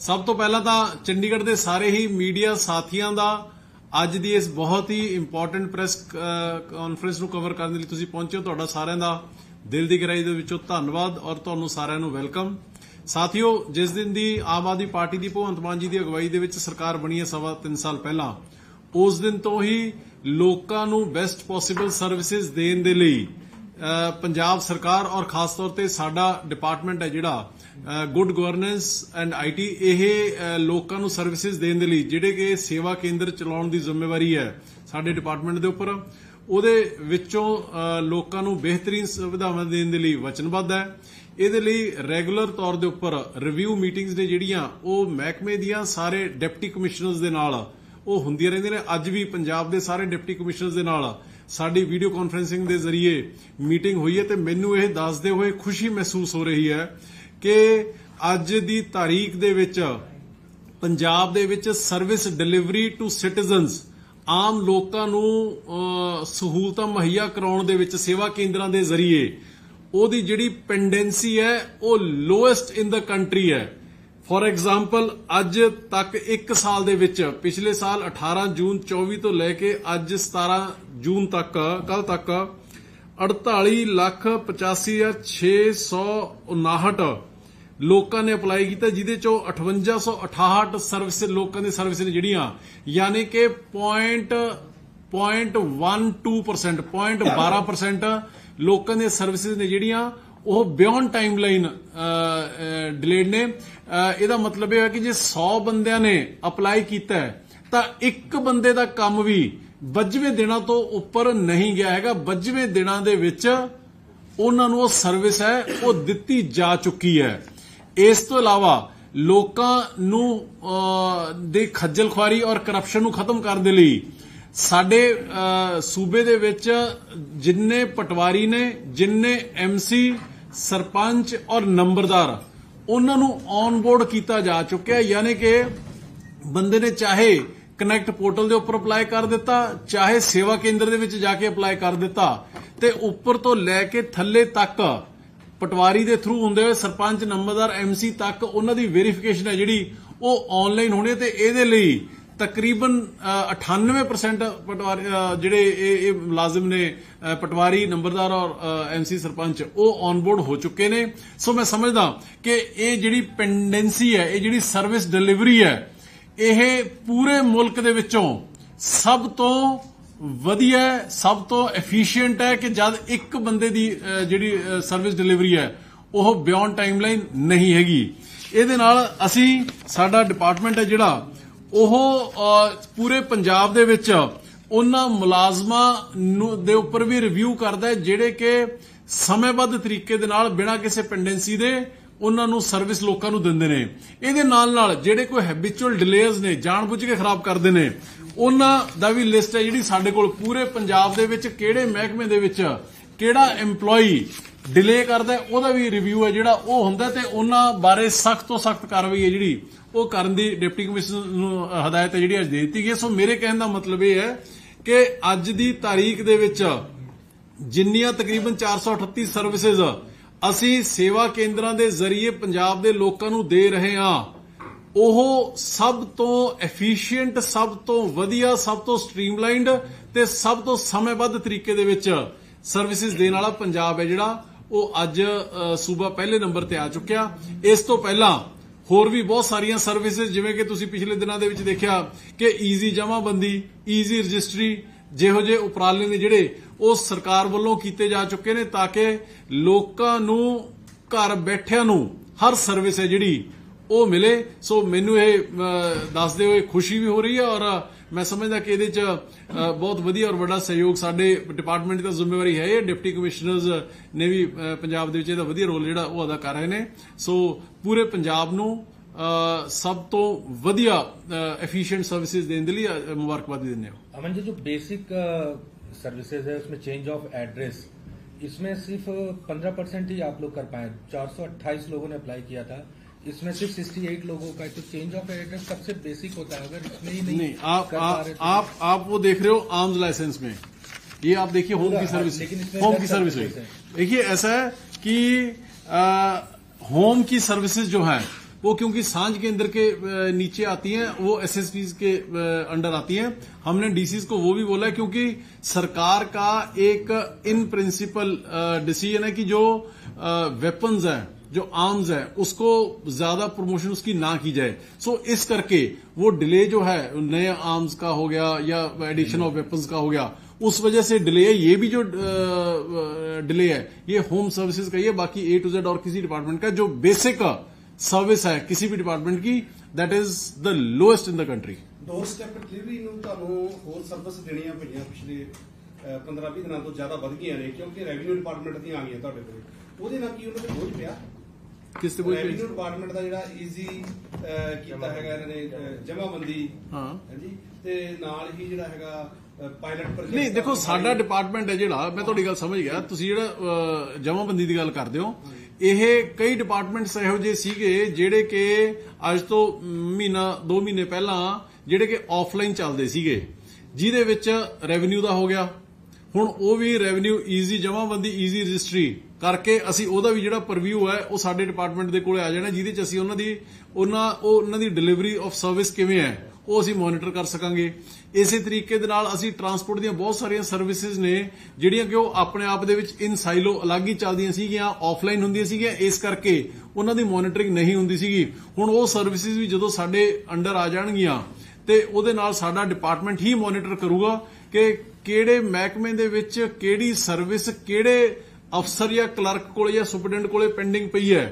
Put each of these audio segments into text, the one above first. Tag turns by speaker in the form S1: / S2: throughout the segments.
S1: ਸਭ ਤੋਂ ਪਹਿਲਾਂ ਤਾਂ ਚੰਡੀਗੜ੍ਹ ਦੇ ਸਾਰੇ ਹੀ ਮੀਡੀਆ ਸਾਥੀਆਂ ਦਾ ਅੱਜ ਦੀ ਇਸ ਬਹੁਤ ਹੀ ਇੰਪੋਰਟੈਂਟ ਪ੍ਰੈਸ ਕਾਨਫਰੰਸ ਨੂੰ ਕਵਰ ਕਰਨ ਦੇ ਲਈ ਤੁਸੀਂ ਪਹੁੰਚੇ ਹੋ। ਤੁਹਾਡਾ ਸਾਰਿਆਂ ਦਾ ਦਿਲ ਦੀ ਗਹਿਰਾਈ ਦੇ ਵਿੱਚੋਂ ਧੰਨਵਾਦ ਔਰ ਤੁਹਾਨੂੰ ਸਾਰਿਆਂ ਨੂੰ ਵੈਲਕਮ ਸਾਥੀਓ, ਜਿਸ ਦਿਨ ਦੀ ਆਮ ਆਦਮੀ ਪਾਰਟੀ ਦੀ ਭਗਵੰਤ ਮਾਨ ਜੀ ਦੀ ਅਗਵਾਈ ਦੇ ਵਿੱਚ ਸਰਕਾਰ ਬਣੀ ਹੈ ਸਵਾ 3 ਸਾਲ ਪਹਿਲਾਂ, ਉਸ ਦਿਨ ਤੋਂ ਹੀ ਲੋਕਾਂ ਨੂੰ ਬੈਸਟ ਪੋਸੀਬਲ ਸਰਵਿਸਿਜ਼ ਦੇਣ ਦੇ ਲਈ ਪੰਜਾਬ ਸਰਕਾਰ ਔਰ ਖਾਸ ਤੌਰ ਤੇ ਸਾਡਾ ਡਿਪਾਰਟਮੈਂਟ ਹੈ ਜਿਹੜਾ ਗੁੱਡ ਗਵਰਨੈਂਸ ਐਂਡ ਆਈਟੀ ਇਹ ਲੋਕਾਂ ਨੂੰ ਸਰਵਿਸਿਜ਼ ਦੇਣ ਦੇ ਲਈ ਜਿਹੜੇ ਕਿ ਸੇਵਾ ਕੇਂਦਰ ਚਲਾਉਣ ਦੀ ਜ਼ਿੰਮੇਵਾਰੀ ਹੈ ਸਾਡੇ ਡਿਪਾਰਟਮੈਂਟ ਦੇ ਉੱਪਰ, ਉਹਦੇ ਵਿੱਚੋਂ ਲੋਕਾਂ ਨੂੰ ਬਿਹਤਰੀਨ ਸੁਵਿਧਾਵਾਂ ਦੇਣ ਦੇ ਲਈ ਵਚਨਬੱਧ ਹੈ। ਇਹਦੇ ਲਈ ਰੈਗੂਲਰ ਤੌਰ ਦੇ ਉੱਪਰ ਰਿਵਿਊ ਮੀਟਿੰਗਸ ਨੇ ਜਿਹੜੀਆਂ, ਉਹ ਮਹਿਕਮੇ ਦੀਆਂ ਸਾਰੇ ਡਿਪਟੀ ਕਮਿਸ਼ਨਰਸ ਦੇ ਨਾਲ, ਉਹ ਹੁੰਦੀਆਂ ਰਹਿੰਦੀਆਂ ਨੇ। ਅੱਜ ਵੀ ਪੰਜਾਬ ਦੇ ਸਾਰੇ ਡਿਪਟੀ ਕਮਿਸ਼ਨਰਸ ਦੇ ਨਾਲ ਸਾਡੀ ਵੀਡੀਓ ਕਾਨਫਰੈਂਸਿੰਗ ਦੇ ਜ਼ਰੀਏ ਮੀਟਿੰਗ ਹੋਈ ਹੈ ਤੇ ਮੈਨੂੰ ਇਹ ਦੱਸਦੇ ਹੋਏ ਖੁਸ਼ੀ ਮਹਿਸੂਸ ਹੋ ਰਹੀ ਹੈ ਕਿ ਅੱਜ ਦੀ ਤਾਰੀਖ ਦੇ ਵਿੱਚ, ਪੰਜਾਬ ਦੇ ਵਿੱਚ ਸਰਵਿਸ ਡਿਲੀਵਰੀ ਟੂ ਸਿਟੀਜ਼ਨਸ ਆਮ ਲੋਕਾਂ ਨੂੰ ਸਹੂਲਤਾਂ ਮੁਹੱਈਆ ਕਰਾਉਣ ਦੇ ਵਿੱਚ, ਸੇਵਾ ਕੇਂਦਰਾਂ ਦੇ ਜ਼ਰੀਏ, ਉਹਦੀ ਜਿਹੜੀ ਪੈਂਡੈਂਸੀ ਹੈ, ਉਹ ਲੋਐਸਟ ਇਨ ਦਾ ਕੰਟਰੀ ਹੈ। ਫੋਰ ਐਗਜ਼ਾਮਪਲ ਅੱਜ ਤੱਕ 1 ਸਾਲ ਦੇ ਵਿੱਚ, ਪਿਛਲੇ ਸਾਲ 18 ਜੂਨ 24 ਤੋਂ ਲੈ ਕੇ ਅੱਜ 17 ਜੂਨ ਤੱਕ ਕੱਲ ਤੱਕ 48 ਲੱਖ 85659 ਲੋਕਾਂ ਨੇ ਅਪਲਾਈ ਕੀਤਾ, ਜਿਹਦੇ ਚੋਂ 5868 ਸਰਵਿਸ ਲੋਕਾਂ ਦੀ ਸਰਵਿਸ ਨੇ ਜਿਹੜੀਆਂ, ਯਾਨੀ ਕਿ 0.12% 0.12% ਲੋਕਾਂ ਦੀਆਂ ਸਰਵਿਸਿਜ਼ ਨੇ ਜਿਹੜੀਆਂ, ਉਹ ਬਿਯੋਂਡ ਟਾਈਮਲਾਈਨ ਡਿਲੇਡ ਨੇ। ਇਹਦਾ ਮਤਲਬ ਇਹ ਹੈ ਕਿ ਜੇ 100 ਬੰਦਿਆਂ ਨੇ ਅਪਲਾਈ ਕੀਤਾ ਤਾਂ ਇੱਕ ਬੰਦੇ ਦਾ ਕੰਮ ਵੀ 25ਵੇਂ ਦਿਨਾਂ ਤੋਂ ਉੱਪਰ ਨਹੀਂ ਗਿਆ ਹੈਗਾ। 25ਵੇਂ ਦਿਨਾਂ ਦੇ ਵਿੱਚ ਉਹਨਾਂ ਨੂੰ ਉਹ ਸਰਵਿਸ ਹੈ, ਉਹ ਦਿੱਤੀ ਜਾ ਚੁੱਕੀ ਹੈ। ਇਸ ਤੋਂ ਇਲਾਵਾ ਲੋਕਾਂ ਨੂੰ ਅਹ, ਦੇ ਖੱਜਲ ਖੁਆਰੀ ਔਰ ਕਰਪਸ਼ਨ ਨੂੰ ਖਤਮ ਕਰਨ ਦੇ ਲਈ ਸਾਡੇ ਅਹ, ਸੂਬੇ ਦੇ ਵਿੱਚ ਜਿੰਨੇ ਪਟਵਾਰੀ ਨੇ ਜਿੰਨੇ ਐਮਸੀ ਸਰਪੰਚ ਔਰ ਨੰਬਰਦਾਰ ਉਹਨਾਂ ਨੂੰ ਔਨਬੋਰਡ ਕੀਤਾ ਜਾ ਚੁੱਕਿਆ ਯਾਨੀ ਕਿ ਬੰਦੇ ਨੇ ਚਾਹੇ ਕਨੈਕਟ ਪੋਰਟਲ ਦੇ ਉੱਪਰ ਅਪਲਾਈ ਕਰ ਦਿੱਤਾ ਚਾਹੇ ਸੇਵਾ ਕੇਂਦਰ ਦੇ ਵਿੱਚ ਜਾ ਕੇ ਅਪਲਾਈ ਕਰ ਦਿੱਤਾ ਤੇ ਉੱਪਰ ਤੋਂ ਲੈ ਕੇ ਥੱਲੇ ਤੱਕ ਪਟਵਾਰੀ ਦੇ ਥਰੂ ਹੁੰਦੇ ਹੋਏ ਸਰਪੰਚ ਨੰਬਰਦਾਰ ਐਮਸੀ ਤੱਕ ਉਹਨਾਂ ਦੀ ਵੈਰੀਫਿਕੇਸ਼ਨ ਹੈ ਜਿਹੜੀ ਉਹ ਆਨਲਾਈਨ ਹੋਣੀ ਹੈ ਤੇ ਇਹਦੇ ਲਈ ਤਕਰੀਬਨ ਅ, 98% ਪਟਵਾਰੀ ਜਿਹੜੇ ਇਹ ਇਹ ਮੁਲਾਜ਼ਮ ਨੇ ਪਟਵਾਰੀ ਨੰਬਰਦਾਰ ਔਰ ਐਮਸੀ ਸਰਪੰਚ ਉਹ ਔਨਬੋਰਡ ਹੋ ਚੁੱਕੇ ਨੇ। ਸੋ ਮੈਂ ਸਮਝਦਾ ਕਿ ਇਹ ਜਿਹੜੀ ਪੈਂਡੈਂਸੀ ਹੈ ਇਹ ਜਿਹੜੀ ਸਰਵਿਸ ਡਿਲੀਵਰੀ ਹੈ ਇਹ ਪੂਰੇ ਮੁਲਕ ਦੇ ਵਿੱਚੋਂ ਸਭ ਤੋਂ ਵਧੀਆ ਸਭ ਤੋਂ ਐਫੀਸ਼ੀਐਂਟ ਹੈ ਕਿ ਜਦ ਇੱਕ ਬੰਦੇ ਦੀ ਜਿਹੜੀ ਸਰਵਿਸ ਡਿਲੀਵਰੀ ਹੈ, ਉਹ ਬਿਯੋਂਡ ਟਾਈਮਲਾਈਨ ਨਹੀਂ ਹੈਗੀ। ਇਹਦੇ ਨਾਲ ਅਸੀਂ, ਸਾਡਾ ਡਿਪਾਰਟਮੈਂਟ ਹੈ ਜਿਹੜਾ, ਉਹ ਪੂਰੇ ਪੰਜਾਬ ਦੇ ਵਿੱਚ ਉਹਨਾਂ ਮੁਲਾਜ਼ਮਾਂ ਨੂੰ, ਦੇ ਉੱਪਰ ਵੀ ਰਿਵਿਊ ਕਰਦਾ ਜਿਹੜੇ ਕਿ ਸਮੇਂਬੱਧ ਤਰੀਕੇ ਦੇ ਨਾਲ ਬਿਨਾਂ ਕਿਸੇ ਪੈਂਡੈਂਸੀ ਦੇ ਉਹਨਾਂ ਨੂੰ ਸਰਵਿਸ ਲੋਕਾਂ ਨੂੰ ਦਿੰਦੇ ਨੇ। ਇਹਦੇ ਨਾਲ ਨਾਲ ਜਿਹੜੇ ਕੋਈ ਹੈਬਿਚੁਅਲ ਡਿਲੇਅਰਸ ਨੇ, ਜਾਣਬੁੱਝ ਕੇ ਖਰਾਬ ਕਰਦੇ ਨੇ ਉਹਨਾਂ ਦਾ ਵੀ ਲਿਸਟ ਹੈ ਜਿਹੜੀ ਸਾਡੇ ਕੋਲ ਪੂਰੇ ਪੰਜਾਬ ਦੇ ਵਿੱਚ ਕਿਹੜੇ ਮਹਿਕਮੇ ਦੇ ਵਿੱਚ ਕਿਹੜਾ EMPLOYEE ਡਿਲੇ ਕਰਦਾ ਉਹਦਾ ਵੀ ਰਿਵਿਊ ਹੈ ਜਿਹੜਾ ਉਹ ਹੁੰਦਾ ਤੇ ਉਹਨਾਂ ਬਾਰੇ ਸਖਤ ਤੋਂ ਸਖਤ ਕਾਰਵਾਈ ਹੈ ਜਿਹੜੀ ਉਹ ਕਰਨ ਦੀ ਡਿਪਟੀ ਕਮਿਸ਼ਨਰ ਨੂੰ ਹਦਾਇਤ ਹੈ ਜਿਹੜੀ ਅੱਜ ਦੇ ਦਿੱਤੀ ਗਈ ਸੋ ਮੇਰੇ ਕਹਿਣ ਦਾ ਮਤਲਬ ਇਹ ਹੈ ਕਿ ਅੱਜ ਦੀ ਤਾਰੀਖ ਦੇ ਵਿੱਚ ਜਿੰਨੀਆਂ ਤਕਰੀਬਨ 438 ਸਰਵਿਸਿਜ਼ ਅਸੀਂ ਸੇਵਾ ਕੇਂਦਰਾਂ ਦੇ ਜ਼ਰੀਏ ਪੰਜਾਬ ਦੇ ਲੋਕਾਂ ਨੂੰ ਦੇ ਰਹੇ ਹਾਂ। ਉਹ ਸਭ ਤੋਂ ਐਫੀਸ਼ੀਐਂਟ ਸਭ ਤੋਂ ਵਧੀਆ ਸਭ ਤੋਂ ਸਟ੍ਰੀਮਲਾਈਨਡ ਤੇ ਸਭ ਤੋਂ ਸਮੇਂਬੱਧ ਤਰੀਕੇ ਦੇ ਵਿੱਚ ਸਰਵਿਸਿਜ਼ ਦੇਣ ਵਾਲਾ ਪੰਜਾਬ ਹੈ ਜਿਹੜਾ। ਉਹ ਅੱਜ ਅ, ਸੂਬਾ ਪਹਿਲੇ ਨੰਬਰ ਤੇ ਆ ਚੁੱਕਿਆ। ਇਸ ਤੋਂ ਪਹਿਲਾਂ ਹੋਰ ਵੀ ਬਹੁਤ ਸਾਰੀਆਂ ਸਰਵਿਸਿਜ਼ ਜਿਵੇਂ ਕਿ ਤੁਸੀਂ ਪਿਛਲੇ ਦਿਨਾਂ ਦੇ ਵਿੱਚ ਦੇਖਿਆ ਕਿ ਈਜ਼ੀ ਜਮਾਬੰਦੀ ਈਜ਼ੀ ਰਜਿਸਟਰੀ ਜਿਹੋ ਜਿਹੇ ਉਪਰਾਲੇ ਨੇ ਜਿਹੜੇ ਉਹ ਸਰਕਾਰ ਵੱਲੋਂ ਕੀਤੇ ਜਾ ਚੁੱਕੇ ਨੇ ਤਾਂ ਕਿ ਲੋਕਾਂ ਨੂੰ ਘਰ ਬੈਠਿਆਂ ਨੂੰ ਹਰ ਸਰਵਿਸ ਹੈ ਜਿਹੜੀ ਉਹ ਮਿਲੇ ਸੋ ਮੈਨੂੰ ਇਹ ਅ, ਦੱਸਦੇ ਹੋਏ ਖੁਸ਼ੀ ਵੀ ਹੋ ਰਹੀ ਹੈ ਔਰ ਮੈਂ ਸਮਝਦਾ ਕਿ ਇਹਦੇ ਚ ਅ, ਬਹੁਤ ਵਧੀਆ ਔਰ ਵੱਡਾ ਸਹਿਯੋਗ ਸਾਡੇ ਡਿਪਾਰਟਮੈਂਟ ਦੀ ਤਾਂ ਜ਼ਿੰਮੇਵਾਰੀ ਹੈ ਇਹ ਡਿਪਟੀ ਕਮਿਸ਼ਨਰਸ ਨੇ ਵੀ ਅ, ਪੰਜਾਬ ਦੇ ਵਿੱਚ ਇਹਦਾ ਵਧੀਆ ਰੋਲ ਜਿਹੜਾ ਉਹ ਅਦਾ ਕਰ ਰਹੇ ਨੇ ਸੋ ਪੂਰੇ ਪੰਜਾਬ ਨੂੰ ਅ, ਸਭ ਤੋਂ ਵਧੀਆ ਐਫੀਸ਼ੀਐਂਟ ਸਰਵਿਸਿਜ਼ ਦੇਣ ਦੇ ਲਈ ਅ, ਮੁਬਾਰਕਬਾਦ ਦਿੰਦੇ ਹਾਂ
S2: अमन जी जो बेसिक सर्विसेज है उसमें चेंज ऑफ एड्रेस इसमें सिर्फ 15 परसेंट ही आप लोग कर पाए 428 लोगों ने अप्लाई किया था इसमें सिर्फ 68 लोगों का है। तो चेंज ऑफ एड्रेस सबसे बेसिक होता है अगर इसमें ही नहीं,
S1: नहीं आप
S2: कर पा
S1: आप
S2: रहे तो-
S1: आप आप वो देख रहे हो आर्म्स लाइसेंस में ये आप देखिए होम
S2: पूरा,
S1: की
S2: हाँ,
S1: सर्विस
S2: लेकिन इसमें
S1: होम
S2: दस
S1: की सर्विस हुई
S2: सर्विसेज
S1: देखिए ऐसा है कि आ, होम की सर्विसेज जो है वो क्योंकि साँझ केंद्र के नीचे आती हैं, वो एसएसपीज के अंडर आती हैं। हमने डीसीज को वो भी बोला है क्योंकि सरकार का एक इन प्रिंसिपल डिसीज़न है कि जो वेपन्स हैं, जो आर्म्स है, उसको ज़्यादा प्रमोशन उसकी ना की जाए। सो इस करके वो डिले जो है नए आर्म्स का हो गया या एडिशन ऑफ़ वेपन्स का हो गया, उस वजह से डिले है। ये भी जो डिले है, ये होम सर्विसेज़ का है बाकी ए टू जेड और किसी डिपार्टमेंट का जो बेसिक सर्विस है किसी भी डिपार्टमेंट की that is the lowest in the country
S3: ਦੋ ਸਟੈਪ ਡਿਲੀਵਰੀ ਨੂੰ ਤੁਹਾਨੂੰ ਹੋਰ ਸਰਵਿਸ ਦੇਣੀਆਂ ਪਈਆਂ ਪਿਛਲੇ 15-20 ਦਿਨਾਂ ਤੋਂ ਜ਼ਿਆਦਾ ਵੱਧ ਗਈਆਂ ਨੇ ਕਿਉਂਕਿ ਰੈਵਨਿਊ ਡਿਪਾਰਟਮੈਂਟ ਦੀਆਂ ਆ ਗਈਆਂ ਤੁਹਾਡੇ ਕੋਲ ਉਹਦੇ ਨਾਲ ਕੀ ਉਹਨਾਂ ਤੇ ਬੋਝ ਪਿਆ
S1: किस से कोई
S3: ਰੈਵਨਿਊ ਡਿਪਾਰਟਮੈਂਟ ਦਾ ਜਿਹੜਾ ਈਜ਼ੀ ਕੀਤਾ ਹੈਗਾ ਇਹਨਾਂ ਨੇ ਜਮਾਬੰਦੀ
S1: ਹਾਂ
S3: ਹਾਂਜੀ ਤੇ ਨਾਲ ਹੀ ਜਿਹੜਾ ਹੈਗਾ ਪਾਇਲਟ ਪ੍ਰੋਜੈਕਟ
S1: ਨਹੀਂ ਦੇਖੋ ਸਾਡਾ ਡਿਪਾਰਟਮੈਂਟ ਹੈ ਜਿਹੜਾ ਮੈਂ ਤੁਹਾਡੀ ਗੱਲ ਸਮਝ ਗਿਆ ਤੁਸੀਂ ਜਿਹੜਾ ਜਮਾਬੰਦੀ ਦੀ ਗੱਲ ਕਰਦੇ ਹੋ ਇਹ ਕਈ ਡਿਪਾਰਟਮੈਂਟਸ ਇਹੋ ਜਿਹੇ ਸੀਗੇ ਜਿਹੜੇ ਕਿ ਅੱਜ ਤੋਂ ਮਹੀਨਾ 2 ਮਹੀਨੇ ਪਹਿਲਾਂ ਜਿਹੜੇ ਕਿ ਆਫਲਾਈਨ ਚੱਲਦੇ ਸੀਗੇ, ਜਿਹਦੇ ਵਿੱਚ ਰੈਵਨਿਊ ਦਾ ਹੋ ਗਿਆ। ਹੁਣ ਉਹ ਵੀ revenue easy jamabandi easy registry ਕਰਕੇ ਅਸੀਂ ਉਹਦਾ ਵੀ ਜਿਹੜਾ ਪਰਵਿਊ ਹੈ, ਉਹ ਸਾਡੇ ਡਿਪਾਰਟਮੈਂਟ ਦੇ ਕੋਲੇ ਆ ਜਾਣਾ, ਜਿਹਦੇ ਚ ਅਸੀਂ ਉਹਨਾਂ ਦੀ, ਉਹਨਾਂ, ਉਹ, ਉਹਨਾਂ ਦੀ ਡਿਲੀਵਰੀ ਆਫ ਸਰਵਿਸ ਕਿਵੇਂ ਹੈ। ਉਹ ਅਸੀਂ ਮੋਨੀਟਰ ਕਰ ਸਕਾਂਗੇ। ਇਸੇ ਤਰੀਕੇ ਦੇ ਨਾਲ ਅਸੀਂ ਟਰਾਂਸਪੋਰਟ ਦੀਆਂ ਬਹੁਤ ਸਾਰੀਆਂ ਸਰਵਿਸਿਜ਼ ਨੇ, ਜਿਹੜੀਆਂ ਕਿ ਉਹ ਆਪਣੇ ਆਪ ਦੇ ਵਿੱਚ ਇਨ ਸਾਈਲੋ ਅਲੱਗ ਹੀ ਚੱਲਦੀਆਂ ਸੀਗੀਆਂ ਆਫਲਾਈਨ ਹੁੰਦੀਆਂ ਸੀਗੀਆਂ। ਇਸ ਕਰਕੇ ਉਹਨਾਂ ਦੀ ਮੋਨੀਟਰਿੰਗ ਨਹੀਂ ਹੁੰਦੀ ਸੀਗੀ। ਹੁਣ ਉਹ ਸਰਵਿਸਿਜ਼ ਵੀ ਜਦੋਂ ਸਾਡੇ ਅੰਡਰ ਆ ਜਾਣਗੀਆਂ, ਤੇ ਉਹਦੇ ਨਾਲ ਸਾਡਾ ਡਿਪਾਰਟਮੈਂਟ ਹੀ ਮੋਨੀਟਰ ਕਰੂਗਾ ਕਿ ਕਿਹੜੇ ਮਹਿਕਮੇ ਦੇ ਵਿੱਚ ਕਿਹੜੀ ਸਰਵਿਸ ਕਿਹੜੇ ਅਫਸਰ ਜਾਂ ਕਲਰਕ ਕੋਲੇ ਜਾਂ ਸੁਪਰਡੈਂਟ ਕੋਲੇ ਪੈਂਡਿੰਗ ਪਈ ਹੈ।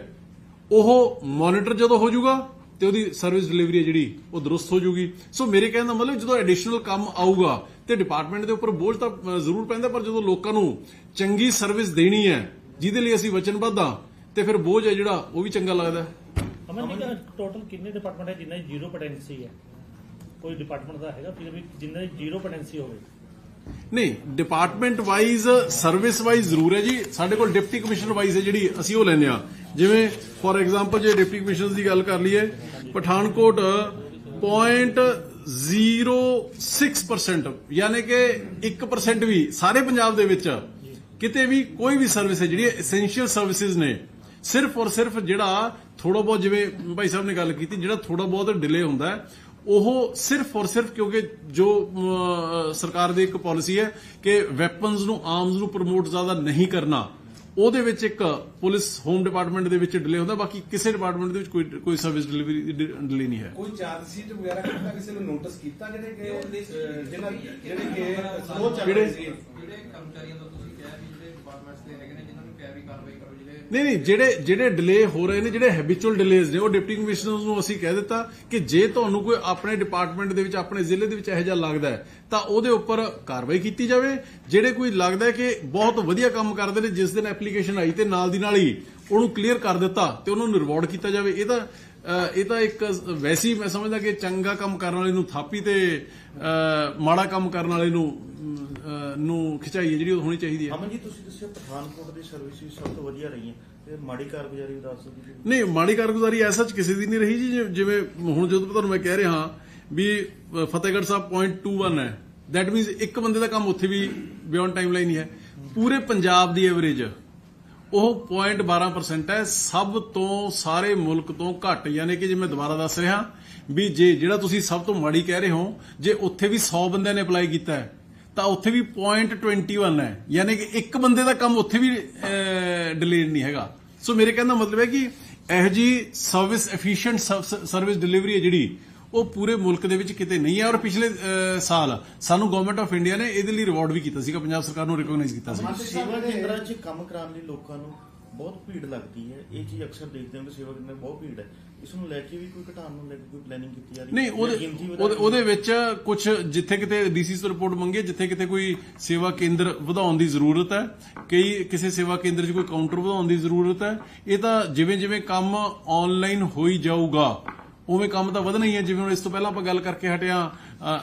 S1: ਉਹ ਮੋਨੀਟਰ ਜਦੋਂ ਹੋ ਜਾਊਗਾ ਤੇ ਉਹਦੀ ਸਰਵਿਸ ਡਿਲੀਵਰੀ ਜਿਹੜੀ, ਉਹ ਦਰੁਸਤ ਹੋ ਜਾਊਗੀ। ਸੋ ਮੇਰੇ ਕਹਿਣ ਦਾ ਮਤਲਬ ਜਦੋਂ ਐਡੀਸ਼ਨਲ ਕੰਮ ਆਊਗਾ ਤੇ ਡਿਪਾਰਟਮੈਂਟ ਦੇ ਉੱਪਰ ਬੋਝ ਤਾਂ ਜ਼ਰੂਰ ਪੈਂਦਾ, ਪਰ ਜਦੋਂ ਲੋਕਾਂ ਨੂੰ ਚੰਗੀ ਸਰਵਿਸ ਦੇਣੀ ਹੈ, ਜਿਹਦੇ ਲਈ ਅਸੀਂ ਵਚਨਬੱਧ ਹਾਂ, ਤੇ ਫਿਰ ਬੋਝ ਹੈ ਜਿਹੜਾ, ਉਹ ਵੀ ਚੰਗਾ ਲੱਗਦਾ
S4: ਅਮਨ ਟੋਟਲ ਕਿੰਨੇ ਡਿਪਾਰਟਮੈਂਟ ਹੈ ਜਿਨ੍ਹਾਂ ਦੀ ਜ਼ੀਰੋ ਪੋਟੈਂਸੀ ਹੈ? ਕੋਈ ਡਿਪਾਰਟਮੈਂਟ ਦਾ ਹੈਗਾ, ਫਿਰ ਵੀ ਜਿਨ੍ਹਾਂ ਦੀ ਜ਼ੀਰੋ ਪੋਟੈਂਸੀ ਹੋਵੇ।
S1: ਨਹੀਂ ਡਿਪਾਰਟਮੈਂਟ ਵਾਈਜ਼ ਸਰਵਿਸ ਵਾਈਜ਼ ਜ਼ਰੂਰ ਹੈ ਜੀ। ਸਾਡੇ ਕੋਲ ਡਿਪਟੀ ਕਮਿਸ਼ਨਰ ਵਾਈਜ਼ ਹੈ ਜਿਹੜੀ, ਅਸੀਂ ਉਹ ਲੈਂਦੇ ਆ ਜਿਵੇਂ ਫੋਰ ਐਗਜ਼ਾਮਪਲ ਜੇ ਡਿਪਟੀ ਕਮਿਸ਼ਨਰ ਦੀ ਗੱਲ ਕਰ ਲਈਏ, ਪਠਾਨਕੋਟ 0.06% ਯਾਨੀ ਕਿ 1% ਵੀ ਸਾਰੇ ਪੰਜਾਬ ਦੇ ਵਿੱਚ ਕਿਤੇ ਵੀ ਕੋਈ ਵੀ ਸਰਵਿਸ ਹੈ ਜਿਹੜੀ ਐਸੈਂਸ਼ੀਅਲ ਸਰਵਿਸਿਜ਼ ਨੇ, ਸਿਰਫ ਔਰ ਸਿਰਫ ਜਿਹੜਾ ਥੋੜਾ ਬਹੁਤ ਜਿਵੇਂ ਭਾਈ ਸਾਹਿਬ ਨੇ ਗੱਲ ਕੀਤੀ, ਜਿਹੜਾ ਥੋੜਾ ਬਹੁਤ ਡਿਲੇ ਹੁੰਦਾ ਹੈ ਉਹ ਸਿਰਫ ਔਰ ਸਿਰਫ ਕਿਉਂਕਿ ਜੋ ਸਰਕਾਰ ਦੀ ਇੱਕ ਪਾਲਿਸੀ ਹੈ ਕਿ ਵੈਪਨਸ ਨੂੰ ਆਰਮਸ ਨੂੰ ਪ੍ਰਮੋਟ ਜ਼ਿਆਦਾ ਨਹੀਂ ਕਰਨਾ ਉਹਦੇ ਵਿੱਚ ਇੱਕ ਪੁਲਿਸ ਹੋਮ ਡਿਪਾਰਟਮੈਂਟ ਦੇ ਵਿੱਚ ਡਿਲੇ ਹੁੰਦਾ ਬਾਕੀ ਕਿਸੇ ਡਿਪਾਰਟਮੈਂਟ ਦੇ ਵਿੱਚ ਕੋਈ ਕੋਈ ਸਰਵਿਸ ਡਿਲੀਵਰੀ ਡਿਲੇ ਨਹੀਂ ਹੈ।
S3: ਕੋਈ ਚਾਰਜ ਸ਼ੀਟ ਵਗੈਰਾ ਕੀਤਾ ਕਿਸੇ ਨੂੰ ਨੋਟਿਸ ਕੀਤਾ ਜਿਹੜੇ ਕਿ ਜਿਹੜੇ ਕਿ ਸਲੋ ਚੱਲ ਰਹੇ ਸੀ?
S5: ਜਿਹੜੇ ਕਰਮਚਾਰੀਆਂ ਦਾ ਤੁਸੀਂ ਕਿਹਾ ਵੀ ਜਿਹੜੇ ਡਿਪਾਰਟਮੈਂਟਸ ਦੇ ਹੈਗੇ ਨੇ ਜਿਨ੍ਹਾਂ ਨੂੰ ਕਿਹਾ ਵੀ ਕਾਰਵਾਈ ਕਰੋ ਜਿਹੜੇ
S1: ਨਹੀਂ ਨਹੀਂ, ਜਿਹੜੇ ਜਿਹੜੇ ਡਿਲੇ ਹੋ ਰਹੇ ਨੇ, ਜਿਹੜੇ ਹੈਬਿਚੁਅਲ ਡਿਲੇਜ਼ ਨੇ, ਉਹ ਡਿਪਟੀ ਕਮਿਸ਼ਨਰਸ ਨੂੰ ਅਸੀਂ ਕਹਿ ਦਿੱਤਾ ਕਿ ਜੇ ਤੁਹਾਨੂੰ ਕੋਈ ਆਪਣੇ ਡਿਪਾਰਟਮੈਂਟ ਦੇ ਵਿੱਚ, ਆਪਣੇ ਜ਼ਿਲ੍ਹੇ ਦੇ ਵਿੱਚ ਇਹੋ ਜਿਹਾ ਲੱਗਦਾ ਹੈ, ਤਾਂ ਉਹਦੇ ਉੱਪਰ ਕਾਰਵਾਈ ਕੀਤੀ ਜਾਵੇ। ਜਿਹੜੇ ਕੋਈ ਲੱਗਦਾ ਹੈ ਕਿ ਬਹੁਤ ਵਧੀਆ ਕੰਮ ਕਰਦੇ ਨੇ, ਜਿਸ ਦਿਨ ਐਪਲੀਕੇਸ਼ਨ ਆਈ ਤੇ ਨਾਲ ਦੀ ਨਾਲ ਹੀ ਉਹਨੂੰ ਕਲੀਅਰ ਕਰ ਦਿੱਤਾ ਤੇ ਉਹਨੂੰ ਨੂੰ ਰਿਵਾਰਡ ਕੀਤਾ ਜਾਵੇ, ਇਹ ਤਾਂ ਇਹ ਤਾਂ ਇੱਕ ਵੈਸੀ ਮੈਂ ਸਮਝਦਾ ਕਿ ਚੰਗਾ ਕੰਮ ਕਰਨ ਵਾਲੇ ਨੂੰ ਥਾਪੀ ਤੇ ਮਾੜਾ ਕੰਮ ਕਰਨ ਵਾਲੇ ਨੂੰ ਅਹ, ਨੂੰ ਖਿਚਾਈ ਹੈ ਜਿਹੜੀ ਉਹ ਹੋਣੀ ਚਾਹੀਦੀ ਹੈ।
S6: ਅਮਨ ਜੀ ਤੁਸੀਂ ਦੱਸਿਆ ਪਠਾਨਕੋਟ ਦੀ ਸਰਵਿਸ ਵੀ ਸਭ ਤੋਂ ਵਧੀਆ ਰਹੀ ਹੈ ਤੇ ਮਾੜੀ ਕਾਰਗੁਜ਼ਾਰੀ ਵੀ ਦੱਸ ਦਿਓ ਜੀ।
S1: ਨਹੀਂ ਮਾੜੀ ਕਾਰਗੁਜ਼ਾਰੀ ਐਸਾ ਚ ਕਿਸੇ ਦੀ ਨਹੀਂ ਰਹੀ ਜੀ ਜਿਵੇਂ- ਜਿਵੇਂ ਹੁਣ ਜਦੋਂ ਤੁਹਾਨੂੰ ਮੈਂ ਕਹਿ ਰਿਹਾ ਹਾਂ ਵੀ ਫਤਿਹਗੜ੍ਹ ਸਾਹਿਬ 0.21 ਹੈ। ਦੈਟ ਮੀਨਸ ਇੱਕ ਬੰਦੇ ਦਾ ਕੰਮ ਉੱਥੇ ਵੀ ਬਿਯੋਂਡ ਟਾਈਮਲਾਈਨ ਹੀ ਹੈ। ਪੂਰੇ ਪੰਜਾਬ ਦੀ ਐਵਰੇਜ ਉਹ 0.12% ਹੈ। ਸਭ ਤੋਂ ਸਾਰੇ ਮੁਲਕ ਤੋਂ ਘੱਟ ਯਾਨੀ ਕਿ ਜੇ ਮੈਂ ਦੁਬਾਰਾ ਦੱਸ ਰਿਹਾ ਵੀ ਜੇ ਜਿਹੜਾ ਤੁਸੀਂ ਸਭ ਤੋਂ ਮਾੜੀ ਕਹਿ ਰਹੇ ਹੋ ਜੇ ਉੱਥੇ ਵੀ 100 ਬੰਦਿਆਂ ਨੇ ਅਪਲਾਈ ਕੀਤਾ ਹੈ ਤਾਂ ਉੱਥੇ ਵੀ 0.21 ਹੈ। ਯਾਨੀ ਕਿ ਇੱਕ ਬੰਦੇ ਦਾ ਕੰਮ ਉੱਥੇ ਵੀ ਡਿਲੇਡ ਨਹੀਂ ਹੈਗਾ। ਸੋ ਮੇਰੇ ਕਹਿਣ ਮਤਲਬ ਹੈ ਕਿ ਇਹ ਜੀ ਸਰਵਿਸ ਐਫੀਸ਼ੀਐਂਟ ਸਰਵਿਸ ਡਿਲੀਵਰੀ ਹੈ ਜਿਹੜੀ, ਉਹ ਪੂਰੇ ਮੁਲਕ ਦੇ ਵਿੱਚ ਕਿਤੇ ਨਹੀਂ ਹੈ ਔਰ ਪਿਛਲੇ ਸਾਲ ਸਾਨੂੰ ਗਵਰਨਮੈਂਟ ਆਫ ਇੰਡੀਆ ਨੇ ਇਹਦੇ ਲਈ ਰਿਵਾਰਡ ਵੀ ਕੀਤਾ ਸੀਗਾ, ਪੰਜਾਬ ਸਰਕਾਰ ਨੂੰ ਰਿਕੋਗਨਾਈਜ਼ ਕੀਤਾ ਸੀ।
S6: ਸੇਵਾ ਕੇਂਦਰਾਂ 'ਚ ਕੰਮ ਕਰਾਉਣ ਲਈ ਲੋਕਾਂ ਨੂੰ ਬਹੁਤ ਭੀੜ ਲੱਗਦੀ ਹੈ। ਇਹ ਚੀਜ਼ ਅਕਸਰ ਦੇਖਦੇ ਹਾਂ ਕਿ ਸੇਵਾ ਕੇਂਦਰ ਬਹੁਤ ਭੀੜ ਹੈ। ਇਸ ਨੂੰ ਲੈ ਕੇ ਵੀ ਕੋਈ ਘਟਾਉਣ ਨੂੰ ਲੈ ਕੇ ਕੋਈ ਪਲੈਨਿੰਗ ਕੀਤੀ ਜਾ ਰਹੀ
S1: ਨਹੀਂ ਉਹਦੇ ਉਹਦੇ- ਵਿੱਚ ਕੁਝ ਜਿੱਥੇ ਕਿਤੇ ਡੀਸੀ ਤੋਂ ਰਿਪੋਰਟ ਮੰਗੀ ਜਿੱਥੇ ਕਿਤੇ ਕੋਈ ਸੇਵਾ ਕੇਂਦਰ ਵਧਾਉਣ ਦੀ ਜ਼ਰੂਰਤ ਹੈ ਕਈ ਕਿਸੇ ਸੇਵਾ ਕੇਂਦਰ 'ਚ ਕੋਈ ਕਾਊਂਟਰ ਵਧਾਉਣ ਦੀ ਜ਼ਰੂਰਤ ਹੈ ਇਹ ਤਾਂ ਜਿਵੇਂ ਜਿਵੇਂ ਕੰਮ ਆਨਲਾਈਨ ਹੋਈ ਜਾਊਗਾ ਉਵੇਂ ਕੰਮ ਤਾਂ ਵਧਣਾ ਹੀ ਹੈ ਜਿਵੇਂ ਇਸ ਤੋਂ ਪਹਿਲਾਂ ਆਪਾਂ ਗੱਲ ਕਰਕੇ ਹਟਿਆ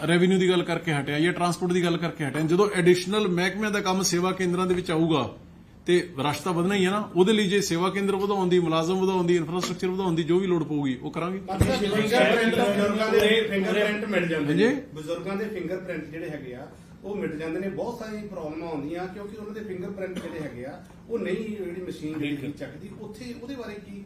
S1: ਰੈਵਨਿਊ ਦੀ ਗੱਲ ਕਰਕੇ ਹਟਿਆ ਜਾਂ ਟਰਾਂਸਪੋਰਟ ਦੀ ਗੱਲ ਕਰਕੇ ਹਟਿਆ ਜਦੋਂ ਐਡੀਸ਼ਨਲ ਮਹਿਕਮਿਆਂ ਦਾ ਕੰਮ ਸੇਵਾ ਕੇਂਦਰਾਂ ਦੇ ਵਿੱਚ ਆਊਗਾ ਤੇ ਰਸ਼ ਤਾਂ ਵਧਣਾ ਹੀ ਹੈ ਨਾ ਉਹਦੇ ਲਈ ਜੇ ਸੇਵਾ ਕੇਂਦਰ ਵਧਾਉਣ ਦੀ ਮੁਲਾਜ਼ਮ ਵਧਾਉਣ ਦੀ ਇਨਫਰਾਸਟ੍ਰਕਚਰ ਵਧਾਉਣ ਦੀ ਜੋ ਵੀ ਲੋੜ ਪਊਗੀ ਉਹ ਕਰਾਂਗੇ।
S3: ਫਿੰਗਰਪ੍ਰਿੰਟ ਬਜ਼ੁਰਗਾਂ ਦੇ ਫਿੰਗਰਪ੍ਰਿੰਟ ਮਿਲ ਜਾਂਦੇ। ਨੇ। ਬਜ਼ੁਰਗਾਂ ਦੇ ਫਿੰਗਰਪ੍ਰਿੰਟ ਜਿਹੜੇ ਹੈਗੇ ਆ ਉਹ ਮਿਟ ਜਾਂਦੇ ਨੇ। ਬਹੁਤ ਸਾਰੀ ਪ੍ਰੋਬਲਮਾਂ ਆਉਂਦੀਆਂ ਕਿਉਂਕਿ ਉਹਨਾਂ ਦੇ ਫਿੰਗਰਪ੍ਰਿੰਟ ਜਿਹੜੇ ਹੈਗੇ ਆ ਉਹ ਨਹੀਂ ਜਿਹੜੀ ਮਸ਼ੀਨ ਜਿਹੜੀ ਚੱਕਦੀ ਉੱਥੇ ਉਹਦੇ ਬਾਰੇ ਕੀ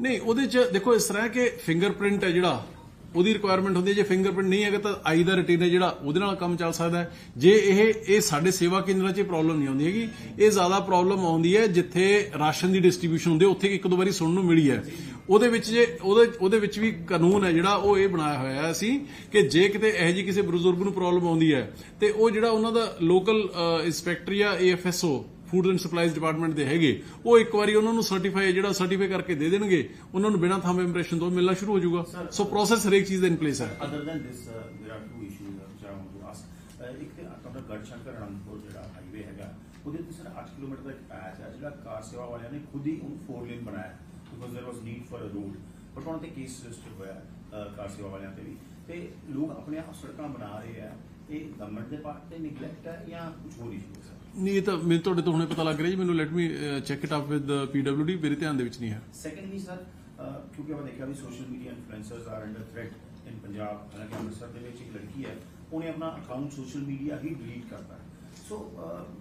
S1: ਨਹੀਂ ਉਹਦੇ ਚ ਦੇਖੋ ਇਸ ਤਰ੍ਹਾਂ ਕਿ ਫਿੰਗਰਪ੍ਰਿੰਟ ਹੈ ਜਿਹੜਾ ਉਹਦੀ ਰਿਕੁਆਇਰਮੈਂਟ ਹੁੰਦੀ ਹੈ, ਜੇ ਫਿੰਗਰਪ੍ਰਿੰਟ ਨਹੀਂ ਹੈਗਾ ਤਾਂ ਆਈ ਦਾ ਰਟੀਨ ਹੈ ਜਿਹੜਾ ਉਹਦੇ ਨਾਲ ਕੰਮ ਚੱਲ ਸਕਦਾ ਹੈ। ਜੇ ਇਹ ਇਹ ਸਾਡੇ ਸੇਵਾ ਕੇਂਦਰਾਂ 'ਚ ਪ੍ਰੋਬਲਮ ਨਹੀਂ ਆਉਂਦੀ ਹੈਗੀ। ਇਹ ਜ਼ਿਆਦਾ ਪ੍ਰੋਬਲਮ ਆਉਂਦੀ ਹੈ ਜਿੱਥੇ ਰਾਸ਼ਨ ਦੀ ਡਿਸਟ੍ਰੀਬਿਊਸ਼ਨ ਹੁੰਦੀ ਹੈ, ਉੱਥੇ ਇੱਕ ਦੋ ਵਾਰੀ ਸੁਣਨ ਨੂੰ ਮਿਲੀ ਹੈ। ਉਹਦੇ ਵਿੱਚ ਜੇ, ਉਹਦੇ ਉਹਦੇ ਵਿੱਚ ਵੀ ਕਾਨੂੰਨ ਹੈ ਜਿਹੜਾ, ਉਹ ਇਹ ਬਣਾਇਆ ਹੋਇਆ ਸੀ ਕਿ ਜੇ ਕਿਤੇ ਇਹੋ ਜਿਹੀ ਕਿਸੇ ਬਜ਼ੁਰਗ ਨੂੰ ਪ੍ਰੋਬਲਮ ਆਉਂਦੀ ਹੈ, ਤੇ ਉਹ ਜਿਹੜਾ ਉਹਨਾਂ ਦਾ ਲੋਕਲ ਇੰਸਪੈਕਟਰ ਜਾਂ AFSO food and supplies department ਦੇ ਹੈਗੇ ਉਹ ਇੱਕ ਵਾਰੀ ਉਹਨਾਂ ਨੂੰ ਸਰਟੀਫਾਈ ਜਿਹੜਾ ਸਰਟੀਫਾਈ ਕਰਕੇ ਦੇ ਦੇਣਗੇ ਉਹਨਾਂ ਨੂੰ ਬਿਨਾਂ ਥੰਬ ਇੰਪ੍ਰੈਸ਼ਨ ਤੋਂ ਮਿਲਣਾ ਸ਼ੁਰੂ ਹੋ ਜਾਊਗਾ। ਸੋ ਪ੍ਰੋਸੈਸ ਹਰੇਕ ਚੀਜ਼ ਦਾ ਇਨ ਪਲੇਸ ਹੈ
S6: other than this there are two issues of jam to ask ਇੱਕ ਤੁਹਾਡਾ ਗੜਸ਼ੰਕਰ ਅਨੰਦਪੁਰ ਜਿਹੜਾ ਹਾਈਵੇ ਹੈਗਾ ਉਹਦੇ ਤੇ ਸਰ 8 ਕਿਲੋਮੀਟਰ ਦਾ ਇੱਕ ਪੈਚ ਹੈ ਜਿਹੜਾ ਕਾਰ ਸੇਵਾ ਵਾਲਿਆਂ ਨੇ ਖੁਦ ਹੀ ਉਹਨੂੰ 4 ਲੇਨ ਬਣਾਇਆ because there was need for a road ਪਰ ਉਹਨਾਂ ਤੇ ਕੇਸ ਰਜਿਸਟਰ ਹੋਇਆ ਕਾਰ ਸੇਵਾ ਵਾਲਿਆਂ ਤੇ ਵੀ। ਤੇ ਲੋਕ ਆਪਣੇ ਆਪ ਸੜਕਾਂ ਬਣਾ ਰਹੇ ਆ ਇਹ ਗਵਰਨਮੈਂਟ ਦੇ ਪਾਰਟ ਤੇ ਨਿਗਲੈਕਟ ਹੈ ਜਾਂ ਕੁਝ ਹੋਰ ਇਸ਼ੂ ਹੈ?
S1: ਨਹੀਂ ਇਹ ਤਾਂ ਮੈਨੂੰ ਤੁਹਾਡੇ ਤੋਂ ਹੁਣੇ ਪਤਾ ਲੱਗ ਰਿਹਾ ਜੀ ਮੈਨੂੰ let me check it up with PWD ਮੇਰੇ ਧਿਆਨ ਦੇ ਵਿੱਚ ਨਹੀਂ ਹੈ।
S6: ਸੈਕੰਡਲੀ ਸਰ ਕਿਉਂਕਿ ਆਪਾਂ ਦੇਖਿਆ ਵੀ social media influencers are under threat in Punjab ਹਾਲਾਂਕਿ ਅੰਮ੍ਰਿਤਸਰ ਦੇ ਵਿੱਚ ਇੱਕ ਲੜਕੀ ਹੈ ਉਹਨੇ ਆਪਣਾ ਅਕਾਊਂਟ ਸੋਸ਼ਲ ਮੀਡੀਆ ਹੀ ਡਿਲੀਟ ਕਰਤਾ ਸੋ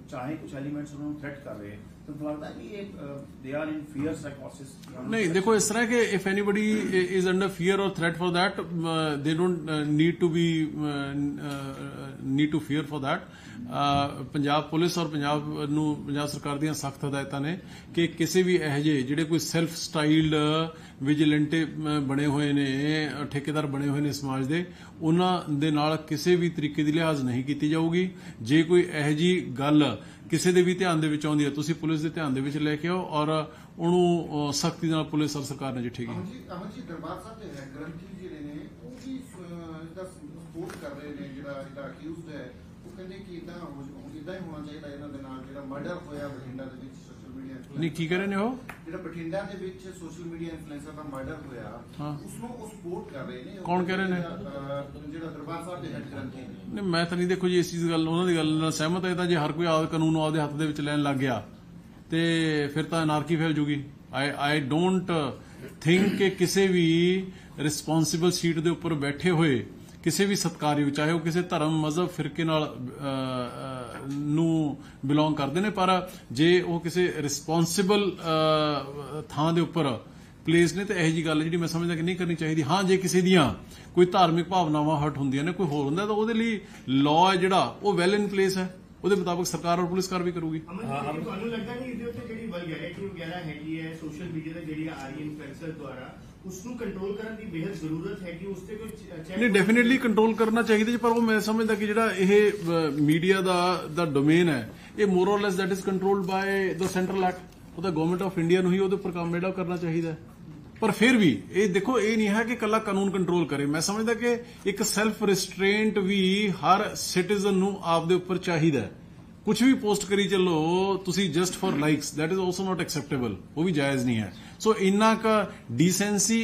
S6: ਚਾਹੇ ਕੁਝ ਐਲੀਮੈਂਟਸ ਉਹਨਾਂ ਥ੍ਰੈਟ ਕਰ ਰਹੇ तो लगता है कि ये दे आर इन फियर साइकोसिस
S1: नहीं देखो इस तरह के if anybody is under fear और threat for that they don't need to be need to fear for that Punjab police ਔਰ ਪੰਜਾਬ ਨੂੰ ਪੰਜਾਬ ਸਰਕਾਰ ਦੀਆਂ ਸਖਤ ਹਦਾਇਤਾਂ ਨੇ ਕਿ ਕਿਸੇ ਵੀ ਇਹੋ ਜਿਹੇ ਜਿਹੜੇ ਕੋਈ ਸੈਲਫ ਸਟਾਈਲਡ ਵਿਜੀਲੈਂਟੇ ਬਣੇ ਹੋਏ ਨੇ ਠੇਕੇਦਾਰ ਬਣੇ ਹੋਏ ਨੇ ਸਮਾਜ ਦੇ ਉਹਨਾਂ ਦੇ ਨਾਲ ਕਿਸੇ ਵੀ ਤਰੀਕੇ ਦੀ ਲਿਹਾਜ਼ ਨਹੀਂ ਕੀਤੀ ਜਾਊਗੀ। ਜੇ ਕੋਈ ਇਹੋ ਜਿਹੀ ਗੱਲ ਕਿਸੇ ਦੇ ਵੀ ਧਿਆਨ ਦੇ ਵਿੱਚ ਆਉਂਦੀ ਹੈ ਤੁਸੀਂ ਪੁਲਿਸ ਦੇ ਧਿਆਨ ਦੇ ਵਿੱਚ ਲੈ ਕੇ ਆਓ ਔਰ ਉਹਨੂੰ ਸਖਤੀ ਨਾਲ ਪੁਲਿਸ ਔਰ ਸਰਕਾਰ ਨੇ ਜਿੱਠੇਗੀ।
S7: ਅਮਨ ਜੀ ਅਮਨ ਜੀ ਦਰਬਾਰ ਸਾਹਿਬ ਦੇ ਗ੍ਰੰਥੀ ਜਿਹੜੇ ਨੇ ਉਹ ਵੀ ਅਹ, ਇਹਦਾ ਸਪੋਰਟ ਕਰ ਰਹੇ ਨੇ ਜਿਹੜਾ ਇਹਦਾ ਅਕਿਊਜ਼ਡ ਹੈ ਕਹਿੰਦੇ ਕਿ ਇਦਾਂ ਇਦਾਂ ਹੀ ਹੋਣਾ ਚਾਹੀਦਾ ਇਹਨਾਂ ਦੇ ਨਾਲ ਜਿਹੜਾ ਮਰਡਰ ਹੋਇਆ ਬਠਿੰਡਾ ਦੇ ਵਿੱਚ ਸੋਸ਼ਲ ਮੀਡੀਆ
S1: ਨਹੀਂ ਕੀ ਕਹਿ ਰਹੇ ਨੇ ਉਹ
S7: ਜਿਹੜਾ ਬਠਿੰਡਾ ਦੇ ਵਿੱਚ ਸੋਸ਼ਲ ਮੀਡੀਆ ਇਨਫਲੂਐਂਸਰ ਦਾ ਮਰਡਰ ਹੋਇਆ
S1: ਹਾਂ।
S7: ਉਸ ਨੂੰ ਉਹ ਸਪੋਰਟ ਕਰ ਰਹੇ ਨੇ
S1: ਕੌਣ ਕਹਿ ਰਹੇ ਨੇ?
S7: ਅਹ, ਜਿਹੜਾ ਦਰਬਾਰ ਸਾਹਿਬ ਦੇ ਹੈਡ ਗ੍ਰੰਥੀ ਨੇ
S1: ਨਹੀਂ ਮੈਂ ਤਾਂ ਨਹੀਂ ਦੇਖੋ ਜੀ ਇਸ ਚੀਜ਼ ਗੱਲ ਉਹਨਾਂ ਦੀ ਗੱਲ ਨਾਲ ਸਹਿਮਤ ਹੈ ਤਾਂ ਜੇ ਹਰ ਕੋਈ ਆਪ ਕਾਨੂੰਨ ਆਪਦੇ ਹੱਥ ਦੇ ਵਿੱਚ ਲੈਣ ਲੱਗ ਗਿਆ ਤੇ ਫਿਰ ਤਾਂ ਅਨਾਰਕੀ ਫੈਲ ਜੂਗੀ ਆਈ ਆਈ ਡੋਂਟ ਥਿੰਕ ਕਿ ਕਿਸੇ ਵੀ ਰਿਸਪੌਂਸਿਬਲ ਸੀਟ ਦੇ ਉੱਪਰ ਬੈਠੇ ਹੋਏ ਕਿਸੇ ਵੀ ਸਤਕਾਰਯੋਗ, ਚਾਹੇ ਉਹ ਕਿਸੇ ਧਰਮ, ਮਜ਼ਹਬ, ਫਿਰਕੇ ਨਾਲ ਨੂੰ ਬਿਲੋਂਗ ਕਰਦੇ ਨੇ, ਪਰ ਜੇ ਉਹ ਕਿਸੇ ਰਿਸਪੌਂਸਿਬਲ ਥਾਂ ਦੇ ਉੱਪਰ ਪਲੇਸ ਨੇ, ਤੇ ਇਹੋ ਜੀ ਗੱਲ ਜਿਹੜੀ ਮੈਂ ਸਮਝਦਾ ਕਿ ਨਹੀਂ ਕਰਨੀ ਚਾਹੀਦੀ। ਹਾਂ, ਜੇ ਕਿਸੇ ਦੀਆਂ ਕੋਈ ਧਾਰਮਿਕ ਭਾਵਨਾਵਾਂ ਹਟ ਹੁੰਦੀਆਂ ਨੇ, ਕੋਈ ਹੋਰ ਹੁੰਦਾ, ਤਾਂ ਉਹਦੇ ਲਈ ਲਾਅ ਜਿਹੜਾ, ਉਹ ਵੈਲ ਇਨ ਪਲੇਸ ਹੈ। ਉਹਦੇ ਮੁਤਾਬਕ ਸਰਕਾਰ ਔਰ ਪੁਲਿਸ ਕਾਰਵਾਈ ਕਰੂਗੀ।
S8: ਤੁਹਾਨੂੰ ਲੱਗਦਾ ਨਹੀਂ ਇਹਦੇ ਉੱਤੇ ਜਿਹੜੀ ਵਲਗੈਰਿਟੀ ਵਗੈਰਾ ਹੈਗੀ ਹੈ ਸੋਸ਼ਲ ਮੀਡੀਆ ਤੇ ਜਿਹੜੀ ਆ ਰਹੀ ਇਨਫਲੂਐਂਸਰ ਦੁਆਰਾ ਉਸ
S1: ਡੈਫੀਨਿਟਲੀ ਕੰਟਰੋਲ ਕਰਨਾ ਚਾਹੀਦਾ ਜੀ ਪਰ ਉਹ ਮੈਂ ਸਮਝਦਾ ਕਿ ਜਿਹੜਾ ਇਹ ਮੀਡੀਆ ਦਾ ਦਾ ਡੋਮੇਨ ਹੈ ਇਹ more or less that is controlled by the central act ਉਹ ਤਾਂ ਗਵਰਨਮੈਂਟ ਆਫ ਇੰਡੀਆ ਨੂੰ ਹੀ ਉਹਦੇ ਉੱਪਰ ਕੰਮ ਜਿਹੜਾ ਕਰਨਾ ਚਾਹੀਦਾ ਪਰ ਫਿਰ ਵੀ ਇਹ ਦੇਖੋ ਇਹ ਨਹੀਂ ਹੈ ਕਿ ਕੱਲਾ ਕਾਨੂੰਨ ਕੰਟਰੋਲ ਕਰੇ। ਮੈਂ ਸਮਝਦਾ ਕਿ ਇੱਕ ਸੈਲਫ ਰਿਸਟ੍ਰੇਂਟ ਵੀ ਹਰ ਸਿਟੀਜ਼ਨ ਨੂੰ ਆਪਦੇ ਉੱਪਰ ਚਾਹੀਦਾ ਹੈ। ਕੁਝ ਵੀ ਪੋਸਟ ਕਰੀ ਚੱਲੋ ਤੁਸੀਂ just for likes that is also not acceptable ਉਹ ਵੀ ਜਾਇਜ਼ ਨਹੀਂ ਹੈ। ਸੋ ਇੰਨਾ ਕ ਡੀਸੈਂਸੀ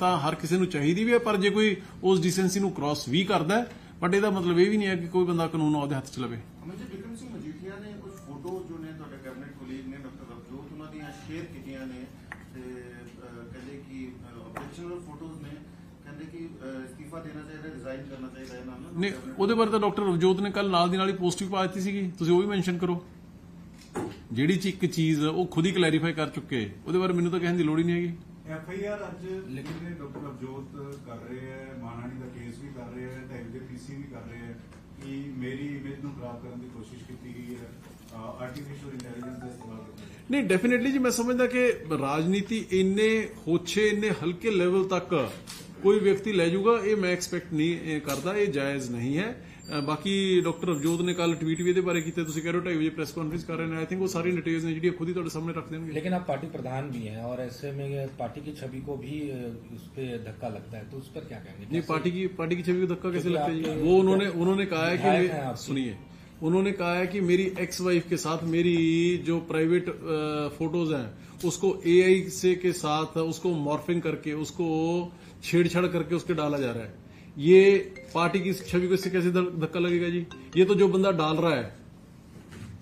S1: ਤਾਂ ਹਰ ਕਿਸੇ ਨੂੰ ਚਾਹੀਦੀ ਵੀ ਹੈ ਪਰ ਜੇ ਕੋਈ ਉਸ ਡੀਸੈਂਸੀ ਨੂੰ ਕ੍ਰਾਸ ਵੀ ਕਰਦਾ ਬਟ ਇਹਦਾ ਮਤਲਬ ਇਹ ਵੀ ਨਹੀਂ ਹੈ ਕਿ ਕੋਈ ਬੰਦਾ ਕਾਨੂੰਨ ਉਹਦੇ ਹੱਥ 'ਚ ਲਵੇ।
S7: ਅਮਨ ਜੀ ਵਿਕਰਮ ਸਿੰਘ ਮਜੀਠੀਆ ਨੇ ਕੁਝ ਫੋਟੋ ਜੋ ਨੇ ਤੁਹਾਡੇ ਕੈਬਨਿਟ ਕੋਲੀਗ ਨੇ ਡਾਕਟਰ ਰਵਜੋਤ ਉਹਨਾਂ ਦੀਆਂ ਸ਼ੇਅਰ ਕੀਤੀਆਂ ਨੇ ਤੇ ਅਹ, ਕਹਿੰਦੇ ਕਿ ਆਬਜੈਕਸ਼ਨਲ ਫੋਟੋਜ਼ ਨੇ ਕਹਿੰਦੇ ਕਿ ਅਹ, ਅਸਤੀਫਾ ਦੇਣਾ ਚਾਹੀਦਾ ਰਿਜ਼ਾਈਨ ਕਰਨਾ ਚਾਹੀਦਾ ਇਹਨਾਂ ਨੂੰ।
S1: ਨਹੀਂ ਉਹਦੇ ਬਾਰੇ ਤਾਂ ਡਾਕਟਰ ਰਵਜੋਤ ਨੇ ਕੱਲ ਨਾਲ ਦੀ ਨਾਲ ਹੀ ਪੋਸਟ ਵੀ ਪਾ ਦਿੱਤੀ ਸੀਗੀ ਤੁਸੀਂ ਉਹ ਵੀ ਮੈਂਸ਼ਨ ਕਰੋ। ਜਿਹੜੀ ਚ ਇੱਕ ਚੀਜ਼ ਉਹ ਖੁਦ ਹੀ ਕਲੈਰੀਫਾਈ ਕਰ ਚੁੱਕੇ। ਉਹਦੇ ਬਾਰੇ ਮੈਨੂੰ ਤਾਂ ਕਹਿਣ ਦੀ ਲੋੜ ਹੀ ਨਹੀਂ ਹੈਗੀ।
S9: ਐਫ ਆਈ ਆਰ ਅੱਜ ਲਿਖਦੇ ਡਾਕਟਰ ਅਬਜੋਤ ਕਰ ਰਹੇ ਹੈ ਮਾਨਾਣੀ ਦਾ ਕੇਸ ਵੀ ਕਰ ਰਹੇ ਹੈ ਢਾਈ ਦੇ ਪੀਸੀ ਵੀ ਕਰ ਰਹੇ ਹੈ ਕਿ ਮੇਰੀ ਇਮੇਜ ਨੂੰ ਖਰਾਬ ਕਰਨ ਦੀ ਕੋਸ਼ਿਸ਼ ਕੀਤੀ ਗਈ ਹੈ ਆਰਟੀਫੀਸ਼ੀਅਲ ਇੰਟੈਲੀਜੈਂਸ ਦਾ ਇਸਤੇਮਾਲ ਗਿਆ
S1: ਨਹੀਂ ਡੈਫੀਨਿਟਲੀ ਜੀ ਮੈਂ ਸਮਝਦਾ ਕਿ ਰਾਜਨੀਤੀ ਇੰਨੇ ਹੋਛੇ ਇੰਨੇ ਹਲਕੇ ਲੈਵਲ ਤੱਕ ਕੋਈ ਵਿਅਕਤੀ ਲੈ ਜਾਊਗਾ ਇਹ ਮੈਂ ਐਕਸਪੈਕਟ ਨਹੀਂ ਕਰਦਾ ਇਹ ਜਾਇਜ਼ ਨਹੀਂ ਹੈ। ਬਾਕੀ ਡਾਕਟਰ ਅਵਜੋਤ ਨੇ ਕੱਲ ਟਵੀਟ ਵੀ ਇਹਦੇ ਬਾਰੇ ਕੀਤਾ ਤੁਸੀਂ ਕਹਿ ਰਹੇ ਹੋ ਢਾਈ ਵਜੇ ਪ੍ਰੈਸ ਕਾਨਫਰੰਸ ਕਰ ਰਹੇ ਨੇ ਆਈ ਥਿੰਕ ਉਹ ਸਾਰੀ ਡਿਟੇਲਸ ਨੇ ਜਿਹੜੀਆਂ ਖੁਦ ਹੀ ਤੁਹਾਡੇ ਸਾਹਮਣੇ ਰੱਖ ਦੇਣਗੇ
S2: लेकिन आप पार्टी प्रधान भी हैं और ऐसे में ये पार्टी की छवि को भी अ, उस पर धक्का लगता है तो उस पर क्या कहेंगे
S1: नहीं पार्टी की पार्टी की छवि को धक्का कैसे
S2: क्योंकि
S1: लगता है जी
S2: आपके
S1: वो उन्होंने उन्होंने कहा है कि
S2: विधायक
S1: मे-
S2: हैं आपके।
S1: सुनिए उन्होंने कहा है कि मेरी एक्स वाइफ के साथ मेरी जो प्राइवेट फोटोज हैं उसको एआई से के साथ उसको मॉर्फिंग करके उसको छेड़छाड़ करके उसके डाला जा रहा है ये पार्टी की छवि को इससे कैसे ध- धक्का लगेगा जी ये तो जो बंदा डाल रहा है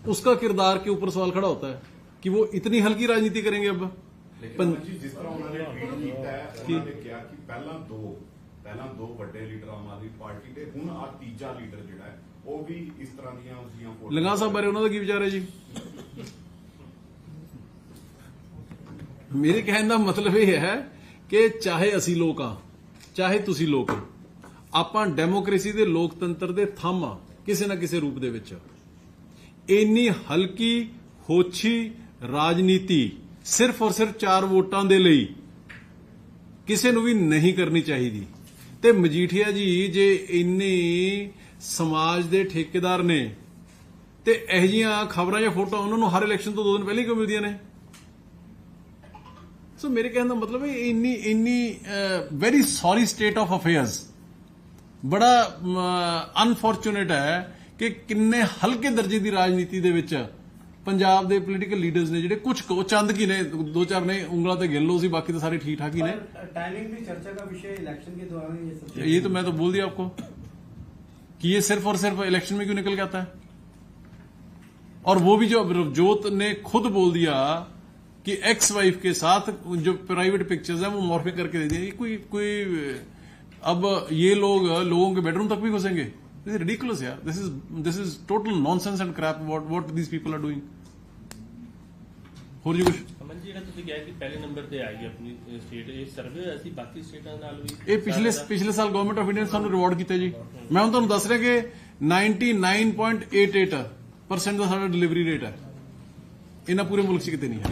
S1: उसका किरदार के ऊपर सवाल खड़ा होता है कि वो इतनी हल्की राजनीति करेंगे अब
S10: ਲੇਕਿਨ
S1: ਪੰ-
S10: ਜੀ ਜਿਸ ਤਰ੍ਹਾਂ ਉਹਨਾਂ ਨੇ ਟਵੀਟ ਕੀਤਾ ਹੈ ਉਹਨਾਂ ਨੇ ਕਿਹਾ ਕਿ ਪਹਿਲਾਂ ਦੋ
S9: ਪਹਿਲਾਂ ਦੋ ਵੱਡੇ ਲੀਡਰ ਆਮ ਆਦਮੀ ਪਾਰਟੀ ਦੇ ਹੁਣ ਆ ਤੀਜਾ ਲੀਡਰ ਜਿਹੜਾ ਹੈ ਉਹ ਵੀ ਇਸ ਤਰ੍ਹਾਂ ਦੀਆਂ ਉਸਦੀਆਂ ਫੋਟੋ
S1: ਲੰਗਾ ਸਾਹਿਬ ਬਾਰੇ ਉਹਨਾਂ ਦਾ ਕੀ ਵਿਚਾਰ ਹੈ ਜੀ ਮੇਰੇ ਕਹਿਣ ਦਾ ਮਤਲਬ ਇਹ ਹੈ ਕਿ ਚਾਹੇ ਅਸੀਂ ਲੋਕ ਆ ਚਾਹੇ ਤੁਸੀਂ ਲੋਕ ਹੋ, ਆਪਾਂ ਡੈਮੋਕ੍ਰੇਸੀ ਦੇ ਲੋਕਤੰਤਰ ਦੇ ਥੰਮ ਆ, ਕਿਸੇ ਨਾ ਕਿਸੇ ਰੂਪ ਦੇ ਵਿੱਚ। ਇੰਨੀ ਹਲਕੀ, ਹੋਛੀ ਰਾਜਨੀਤੀ ਸਿਰਫ ਔਰ ਸਿਰਫ ਚਾਰ ਵੋਟਾਂ ਦੇ ਲਈ ਕਿਸੇ ਨੂੰ ਵੀ ਨਹੀਂ ਕਰਨੀ ਚਾਹੀਦੀ। ਤੇ ਮਜੀਠੀਆ ਜੀ, ਜੇ ਇੰਨੇ ਸਮਾਜ ਦੇ ਠੇਕੇਦਾਰ ਨੇ ਤੇ ਇਹ ਜੀਆਂ ਖਬਰਾਂ ਜਾਂ ਫੋਟੋ ਉਹਨਾਂ ਨੂੰ ਹਰ ਇਲੈਕਸ਼ਨ ਤੋਂ ਦੋ ਦਿਨ ਪਹਿਲਾਂ ਹੀ ਕਿਉਂ ਮਿਲਦੀਆਂ ਨੇ? ਸੋ ਮੇਰੇ ਕਹਿਣ ਦਾ ਮਤਲਬ ਹੈ, ਇੰਨੀ ਇੰਨੀ very sorry state of affairs ਬੜਾ ਅਨਫੋਰਚੂਨੇਟ ਹੈ ਕਿ ਕਿੰਨੇ ਹਲਕੇ ਦਰਜੇ ਦੀ ਰਾਜਨੀਤੀ ਦੇ ਵਿੱਚ ਪੰਜਾਬ ਦੇ ਪੋਲੀਟੀਕਲ ਲੀਡਰਸ ਨੇ ਜਿਹੜੇ ਕੁਝ ਕੋ ਚੰਦ ਕੀ ਨੇ ਦੋ ਚਾਰ ਨੇ ਉਂਗਲਾਂ ਤੇ ਗਿਣ ਲਓ ਸੀ ਬਾਕੀ ਤਾਂ ਸਾਰੇ ਠੀਕ ਠਾਕ ਹੀ ਨੇ
S10: टाइमिंग भी चर्चा का विषय इलेक्शन के दौरान ये सब
S1: ये तो मैं तो बोल दिया आपको कि ये सिर्फ और सिर्फ इलेक्शन में क्यों निकल के आता है और वो भी जो रवजोत ने खुद बोल दिया कि एक्स वाइफ के साथ जो प्राइवेट पिक्चर्स हैं वो मॉर्फिंग करके दे दिया ये कोई कोई अब ये लोग लोगों के बेडरूम तक भी घुसेंगे दिस इज रिडिकुलस यार this is this is total nonsense and crap what what these people are doing ਹੋਰ ਜੀ ਕੁਝ
S11: ਅਮਨ ਜੀ ਜਿਹੜਾ ਤੁਸੀਂ ਕਿਹਾ ਕਿ ਪਹਿਲੇ ਨੰਬਰ ਤੇ ਆਈ ਹੈ ਆਪਣੀ ਸਟੇਟ ਇਹ ਸਰਵੇ ਅਸੀਂ ਬਾਕੀ ਸਟੇਟਾਂ ਨਾਲ ਵੀ
S1: ਇਹ ਪਿਛਲੇ ਪਿਛਲੇ ਸਾਲ ਗਵਰਨਮੈਂਟ ਆਫ ਇੰਡੀਆ ਨੇ ਸਾਨੂੰ ਰਿਵਾਰਡ ਕੀਤਾ ਜੀ ਮੈਂ ਹੁਣ ਤੁਹਾਨੂੰ ਦੱਸ ਰਿਹਾ ਕਿ 99.88% ਦਾ ਸਾਡਾ ਡਿਲੀਵਰੀ ਰੇਟ ਹੈ ਇਹਨਾਂ ਪੂਰੇ ਮੁਲਕ 'ਚ ਕਿਤੇ ਨਹੀਂ ਹੈ